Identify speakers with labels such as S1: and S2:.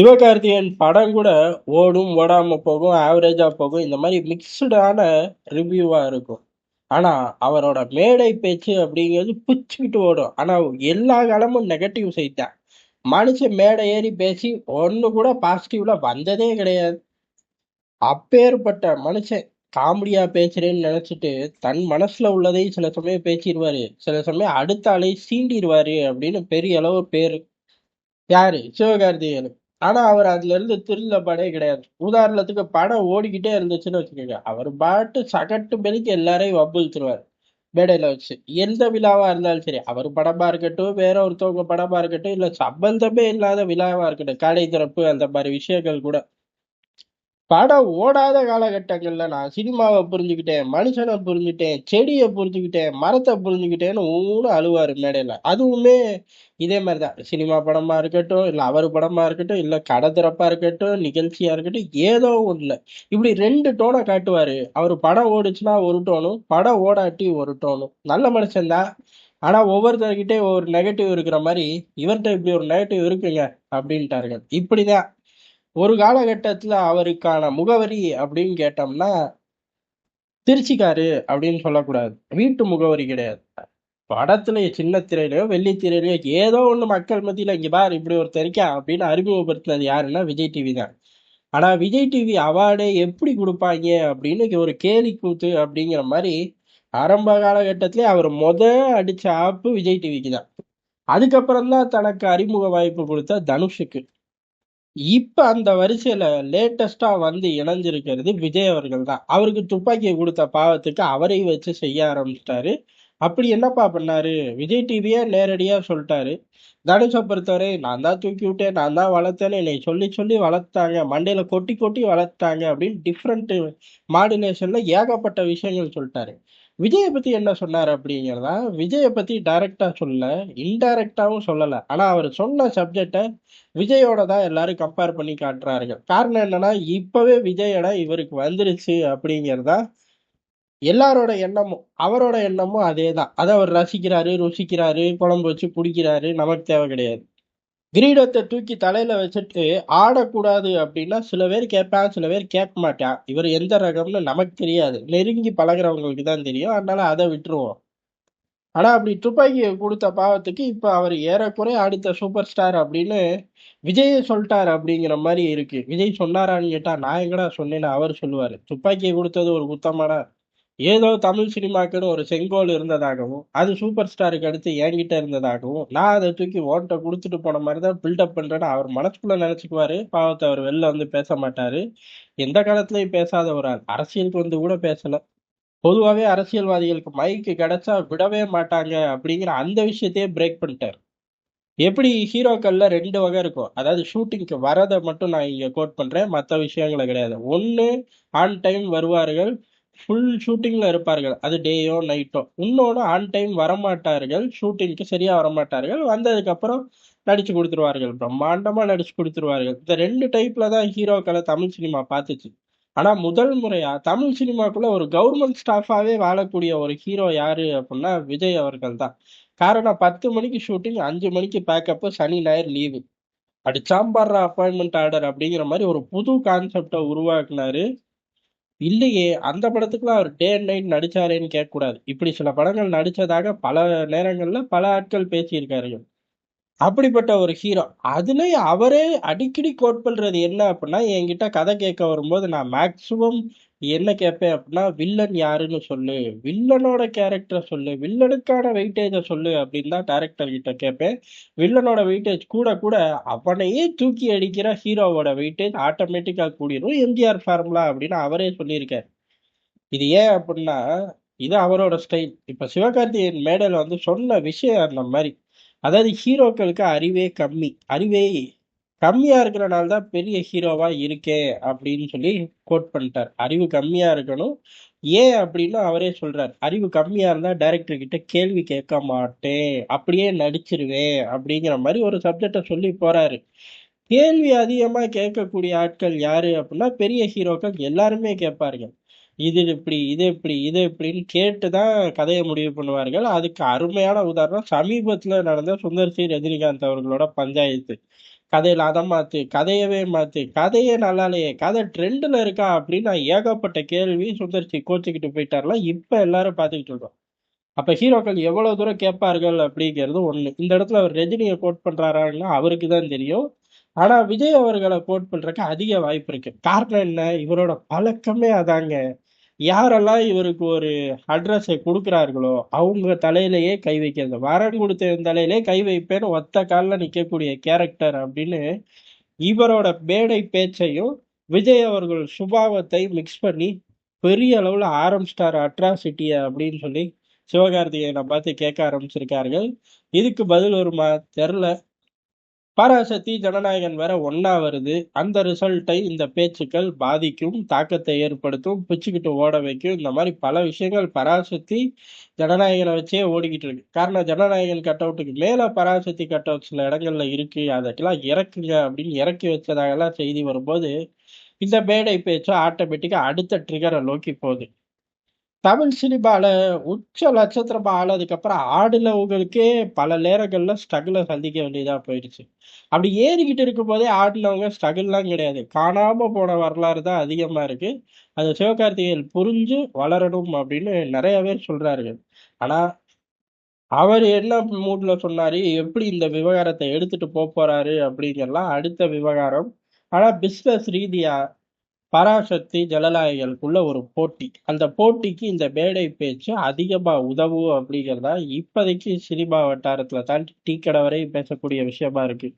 S1: சிவகார்த்திகேயன் படம் கூட ஓடும், ஓடாம போகும், ஆவரேஜா போகும். இந்த மாதிரி மிக்சடான ரிவ்யூவா இருக்கும். ஆனா, அவரோட மேடை பேச்சு அப்படிங்கிறது பிச்சுக்கிட்டு ஓடும். ஆனா, எல்லா காலமும் நெகட்டிவ் செய்தான் தான். மனுஷன் மேடை ஏறி பேசி ஒண்ணு கூட பாசிட்டிவ்ல வந்ததே கிடையாது. அப்பேற்பட்ட மனுஷன் காமெடியா பேசுறேன்னு நினைச்சிட்டு தன் மனசுல உள்ளதை சில சமயம் பேசிடுவாரு சில சமயம் அடுத்த ஆளை சீண்டிருவாரு அப்படின்னு பெரிய அளவு பேரு. யாரு? சிவகார்த்திகேயன் ஆனா, அவர் அதுல இருந்து திருந்த படே கிடையாது. உதாரணத்துக்கு படம் ஓடிக்கிட்டே இருந்துச்சுன்னு வச்சுக்கோங்க அவர் பாட்டு சகட்டு மேனிக்கு எல்லாரையும் வம்பிழுத்துருவாரு. மேடையில வச்சு. எந்த விழாவா இருந்தாலும் சரி. அவர் படமா இருக்கட்டும், வேற ஒருத்தவங்க படமா இருக்கட்டும், இல்ல சம்பந்தமே இல்லாத விழாவா இருக்கட்டும். கடை திறப்பு அந்த மாதிரி விஷயங்கள் கூட. படம் ஓடாத காலகட்டங்கள்ல நான் சினிமாவை புரிஞ்சுக்கிட்டேன், மனுஷனை புரிஞ்சுக்கிட்டேன் செடியை புரிஞ்சுக்கிட்டேன், மரத்தை புரிஞ்சுக்கிட்டேன்னு ஊன்னு அழுவாரு மேடையில. அதுவுமே இதே மாதிரி தான். சினிமா படமா இருக்கட்டும், இல்ல அவர் படமா இருக்கட்டும், இல்ல கடை திறப்பா இருக்கட்டும், நிகழ்ச்சியா இருக்கட்டும், ஏதோ ஒண்ணுல. இப்படி ரெண்டு டோனை காட்டுவாரு. அவர் படம் ஓடுச்சுன்னா ஒரு டோனும், படம் ஓடாட்டி ஒரு டோனும். நல்ல மனுஷன் தான். ஆனா, ஒவ்வொருத்தர்கிட்டயும் ஒரு நெகட்டிவ் இருக்கிற மாதிரி இவர்கிட்ட இப்படி ஒரு நெகட்டிவ் இருக்குங்க அப்படின்ட்டார்கள். இப்படிதான். ஒரு காலகட்டத்தில் அவருக்கான முகவரி அப்படின்னு கேட்டோம்னா, திருச்சிக்காரு அப்படின்னு சொல்லக்கூடாது. வீட்டு முகவரி கிடையாது. படத்துலயோ சின்ன திரையிலையோ வெள்ளி திரையிலையோ ஏதோ ஒன்று மக்கள் மத்தியில் இங்கே பாரு இப்படி ஒருத்தன் இருக்கான் அப்படின்னு அறிமுகப்படுத்தினது யாருன்னா விஜய் டிவி தான். ஆனால் விஜய் டிவி அவார்டே எப்படி கொடுப்பாங்க அப்படின்னு ஒரு கேலி கூத்து அப்படிங்கிற மாதிரி ஆரம்ப காலகட்டத்திலே அவர் முத அடிச்ச ஆப்பு விஜய் டிவிக்கு தான். அதுக்கப்புறம் தான் தனக்கு அறிமுக வாய்ப்பு கொடுத்தா தனுஷுக்கு. இப்ப அந்த வரிசையில லேட்டஸ்டா வந்து இணைஞ்சிருக்கிறது விஜய் அவர்கள் தான். அவருக்கு துப்பாக்கியை கொடுத்த பாவத்துக்கு அவரையும் வச்சு செய்ய ஆரம்பிச்சிட்டாரு அப்படி என்னப்பா பண்ணாரு? விஜய் டிவியே நேரடியா சொல்லிட்டாரு தனுஷை பொறுத்தவரை நான் தான் தூக்கி விட்டேன், நான் தான் வளர்த்தேன்னு என்னை சொல்லி சொல்லி வளர்த்தாங்க. மண்டையில கொட்டி கொட்டி வளர்த்தாங்க அப்படின்னு டிஃப்ரெண்ட் மாடுலேஷன்ல ஏகப்பட்ட விஷயங்கள் சொல்லிட்டாரு விஜய பத்தி என்ன சொன்னார் அப்படிங்கிறதா, விஜய பத்தி டைரக்டா சொல்லல, இன்டைரக்டாவும் சொல்லல. ஆனா, அவர் சொன்ன சப்ஜெக்டை விஜயோட தான் எல்லாரும் கம்பேர் பண்ணி காட்டுறாருங்க காரணம் என்னன்னா, இப்பவே விஜய் இவருக்கு வந்துருச்சு அப்படிங்கிறதா எல்லாரோட எண்ணமும். அவரோட எண்ணமும் அதே தான் அதை அவர் ரசிக்கிறாரு, ருசிக்கிறாரு, குழம்பு வச்சு பிடிக்கிறாரு நமக்கு தேவை கிடையாது. கிரீடத்தை தூக்கி தலையில வச்சுட்டு ஆடக்கூடாது அப்படின்னா, சில பேர் கேட்பான், சில பேர் கேட்க மாட்டான். இவர் எந்த ரகம்னு நமக்கு தெரியாது. நெருங்கி பழகுறவங்களுக்கு தான் தெரியும். அதனால அதை விட்டுருவோம். ஆனா, அப்படி துப்பாக்கியை கொடுத்த பாவத்துக்கு இப்ப அவர் ஏறக்குறைய அடுத்த சூப்பர் ஸ்டார் அப்படின்னு விஜய் சொல்லிட்டார் அப்படிங்கிற மாதிரி இருக்கு. விஜய் சொன்னாரான்னு கேட்டா, நான் எங்கடா சொன்னேன்னு அவர் சொல்லுவாரு. துப்பாக்கியை கொடுத்தது ஒரு குத்தமாடா? ஏதோ தமிழ் சினிமாக்குன்னு ஒரு செங்கோல் இருந்ததாகவும், அது சூப்பர் ஸ்டாருக்கு அடுத்து என்கிட்ட இருந்ததாகவும், நான் அதை தூக்கி ஓட்ட கொடுத்துட்டு போன மாதிரி தான் பில்டப் பண்றேன்னு அவர் மனசுக்குள்ள நினைச்சுக்குவாரு பாவத்தை அவர் வெளில வந்து பேச மாட்டாரு. எந்த காலத்திலயும் பேசாத ஒரு ஆள். அரசியலுக்கு வந்து கூட பேசல. பொதுவாகவே அரசியல்வாதிகளுக்கு மைக்கு கிடைச்சா விடவே மாட்டாங்க அப்படிங்கிற அந்த விஷயத்தையே பிரேக் பண்ணிட்டார் எப்படி ஹீரோக்கள்ல ரெண்டு வகை இருக்கும். அதாவது ஷூட்டிங்க்கு வரதை மட்டும் நான் இங்க கோட் பண்றேன். மற்ற விஷயங்கள கிடையாது. ஒன்று ஆன் டைம் வருவார்கள். ஃபுல் ஷூட்டிங்ல இருப்பார்கள். அது டேயோ, நைட்டோ. இன்னொன்று ஆன் டைம் வரமாட்டார்கள். ஷூட்டிங்க்கு சரியா வரமாட்டார்கள். வந்ததுக்கப்புறம் நடிச்சு கொடுத்துருவார்கள் பிரம்மாண்டமா நடிச்சு கொடுத்துருவார்கள் இந்த ரெண்டு டைப்ல தான் ஹீரோக்களை தமிழ் சினிமா பார்த்துச்சு ஆனா, முதல் முறையா தமிழ் சினிமாக்குள்ள ஒரு கவர்மெண்ட் ஸ்டாஃபாவே வாழக்கூடிய ஒரு ஹீரோ யாரு அப்படின்னா, விஜய் அவர்கள் தான். காரணம் 10 மணிக்கு ஷூட்டிங், அஞ்சு மணிக்கு பேக்கப்பு, சனி, ஞாயிறு லீவு. அடிச்சாம்பாடுற அப்பாயின்மெண்ட் ஆர்டர் அப்படிங்கிற மாதிரி ஒரு புது கான்செப்டை உருவாக்குனாரு. இல்லையே, அந்த படத்துக்குலாம் அவர் டே அண்ட் நைட் நடிச்சாரேன்னு கேட்கக்கூடாது. இப்படி சில படங்கள் நடிச்சதாக பல நேரங்களில் பல ஆட்கள் பேசியிருக்கார்கள். அப்படிப்பட்ட ஒரு ஹீரோ. அதுலேயும் அவரே அடிக்கடி கோட் பண்றது என்ன அப்படின்னா, என்கிட்ட கதை கேட்க வரும்போது நான் மேக்ஸிமம் என்ன கேட்பேன் அப்படின்னா, வில்லன் யாருன்னு சொல்லு. வில்லனோட கேரக்டரை சொல்லு. வில்லனுக்கான வெயிட்டேஜை சொல்லு அப்படின்னு தான் டேரக்டர் கிட்ட கேட்பேன். வில்லனோட வெயிட்டேஜ் கூட கூட அவனையே தூக்கி அடிக்கிற ஹீரோவோட வெயிட்டேஜ் ஆட்டோமேட்டிக்காக கூடிடும் எம்ஜிஆர் ஃபார்முலா அப்படின்னு அவரே சொல்லியிருக்காரு. இது ஏன் அப்படின்னா, இது அவரோட ஸ்டைல். இப்போ சிவகார்த்திகேயன் மேடல் வந்து சொன்ன விஷயம் அந்த மாதிரி அதாவது ஹீரோக்களுக்கு அறிவே கம்மி. அறிவே கம்மியா இருக்கிறனால தான் பெரிய ஹீரோவா இருக்கே அப்படின்னு சொல்லி கோட் பண்ணிட்டார். அறிவு கம்மியா இருக்கணும். ஏன் அப்படின்னு அவரே சொல்றாரு. அறிவு கம்மியா இருந்தா டைரக்டர் கிட்ட கேள்வி கேட்க மாட்டேன். அப்படியே நடிச்சிருவேன் அப்படிங்கிற மாதிரி ஒரு சப்ஜெக்டை சொல்லி போறாரு. கேள்வி அதிகமா கேட்கக்கூடிய ஆட்கள் யாரு அப்படின்னா, பெரிய ஹீரோக்கள் எல்லாருமே கேட்பாருங்க இது இப்படி, இது இப்படி, இது இப்படின்னு கேட்டு தான் கதையை முடிவு பண்ணுவார்கள். அதுக்கு அருமையான உதாரணம் சமீபத்தில் நடந்த சுந்தர் சி. ரஜினிகாந்த் அவர்களோட பஞ்சாயத்து. கதையில் அதை மாற்று கதையவே மாற்று கதையே நல்லா இல்லையே, கதை ட்ரெண்டில் இருக்கா அப்படின்னு நான் ஏகப்பட்ட கேள்வி சுந்தர் சி கோச்சிக்கிட்டு போயிட்டார்லாம் இப்போ எல்லாரும் பார்த்துக்கிட்டு இருக்கோம். அப்போ ஹீரோக்கள் எவ்வளோ தூரம் கேட்பார்கள் அப்படிங்கிறது ஒன்று இந்த இடத்துல அவர் ரஜினியை கோட் பண்ணுறாருன்னா அவருக்கு தான் தெரியும். ஆனா விஜய் அவர்களை கோட் பண்றதுக்கு அதிக வாய்ப்பு இருக்கு. காரணம் என்ன? இவரோட பழக்கமே அதாங்க. யாரெல்லாம் இவருக்கு ஒரு அட்ரஸை கொடுக்குறார்களோ அவங்க தலையிலேயே கை வைக்கிறது. "வரன் கொடுத்த தலையிலே கை வைப்பேன்னு" ஒத்த காலில் நிற்கக்கூடிய கேரக்டர் அப்படின்னு, இவரோட மேடை பேச்சையும், விஜய் அவர்கள் சுபாவத்தை மிக்ஸ் பண்ணி, பெரிய அளவில் ஆரம் ஸ்டார் அட்ராசிட்டியை அப்படின்னு சொல்லி, சிவகார்த்திகேயன பார்த்து கேட்க ஆரம்பிச்சிருக்கார்கள். இதுக்கு பதில் வருமா? தெர்ல. பராசக்தி, ஜனநாயகன் வேற ஒன்னா வருது. அந்த ரிசல்ட்டை இந்த பேச்சுக்கள் பாதிக்கும், தாக்கத்தை ஏற்படுத்தும், பிச்சுக்கிட்டு ஓட வைக்கும். இந்த மாதிரி பல விஷயங்கள் பராசக்தி, ஜனநாயகனை வச்சே ஓடிக்கிட்டு இருக்கு. காரணம் ஜனநாயகன் கட் அவுட்டுக்கு மேல பராசக்தி கட் அவுட் சில இடங்கள்ல இருக்கு. அதற்கெல்லாம் இறக்குங்க அப்படின்னு இறக்கி வச்சதாகலாம் செய்தி வரும்போது, இந்த மேடை பேச்சு ஆட்டோமேட்டிக்கா அடுத்த ட்ரிகரை நோக்கி போகுது. தமிழ் சினிமாவில் உச்ச நட்சத்திரமாக ஆனதுக்கப்புறம் ஆடுனவங்களுக்கே பல நேரங்களில் ஸ்ட்ரகிளை சந்திக்க வேண்டியதாக போயிடுச்சு. அப்படி ஏறிக்கிட்டு இருக்கும்போதே ஆடினவங்க ஸ்ட்ரகிள்லாம் கிடையாது. காணாமல் போன வரலாறு தான் அதிகமாக இருக்குது அந்த சிவகார்த்திகேயன் புரிஞ்சு வளரணும் அப்படின்னு நிறைய பேர் சொல்றார்கள். ஆனால் அவர் என்ன மூடில் சொன்னார் எப்படி இந்த விவகாரத்தை எடுத்துகிட்டு போக போகிறாரு அப்படிங்கிறலாம் அடுத்த விவகாரம். ஆனால் பிஸ்னஸ் ரீதியாக பராசக்தி, ஜனநாயகனுக்குள்ள ஒரு போட்டி. அந்த போட்டிக்கு இந்த மேடை பேச்சு அதிகமா உதவும் அப்படிங்கறதா இப்போதைக்கு சினிமா வட்டாரத்துல தாண்டி டீ கடை வரையும் பேசக்கூடிய விஷயமா இருக்கு.